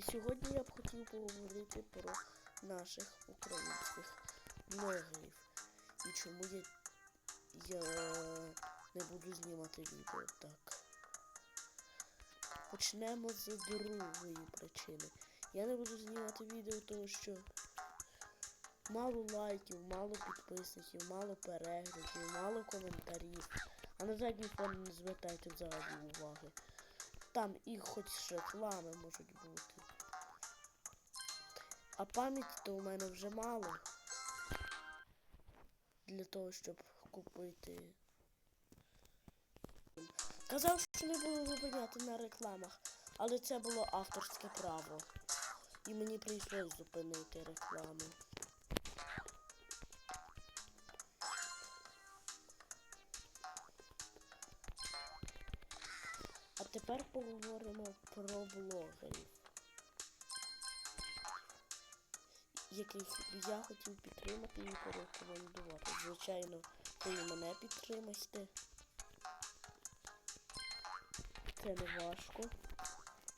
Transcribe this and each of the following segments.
І сьогодні я б хотів поговорити про наших українських блогерів. І чому я, я не буду знімати відео так. Почнемо з другої причини. Я не буду знімати відео, тому що мало лайків, мало підписників, мало переглядів, мало коментарів. А на задній фон не звертайте взагалі уваги. Там і хоч реклами можуть бути. А пам'яті то у мене вже мало. Для того, щоб купити. Казав, що не буду зупиняти на рекламах, але це було авторське право. І мені прийшлось зупинити рекламу. Тепер поговоримо про блогерів, яких я хотів підтримати і порекомендувати. Звичайно, ви мене підтримаєте. Це не важко.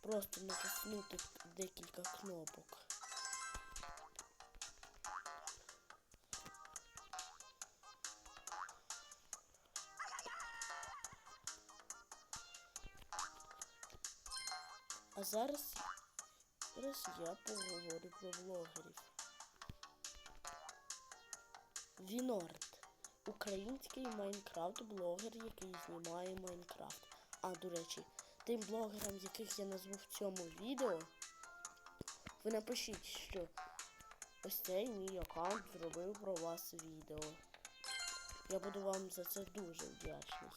Просто натиснути декілька кнопок. А зараз, зараз я поговорю про блогерів. Вінорд. Український Майнкрафт-блогер, який знімає Майнкрафт. А, до речі, тим блогерам, яких я назву в цьому відео, ви напишіть, що ось цей мій аккаунт зробив про вас відео. Я буду вам за це дуже вдячний.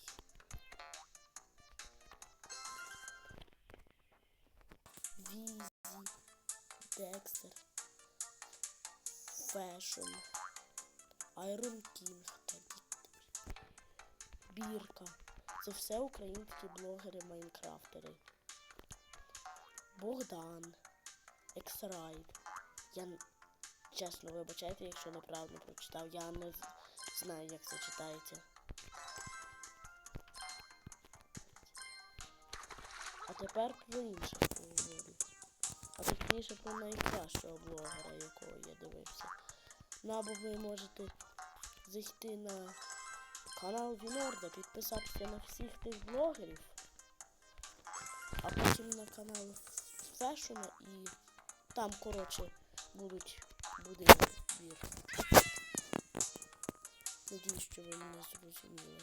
Візі, Декстер, Фешн, Айрон Кінг Бірка. Це все українські блогери-майнкрафтери. Богдан, Ексрайд. Я чесно вибачайте, якщо неправильно прочитав. Я не знаю, як це читається. А тепер про інших. А точніше про найкращого блогера, якого я дивився. Ну або ви можете зайти на канал Вінорда, підписатися на всіх тих блогерів, а потім на канал Фешена і там, коротше, будуть буде збір. Надіюсь, що ви мене зрозуміли.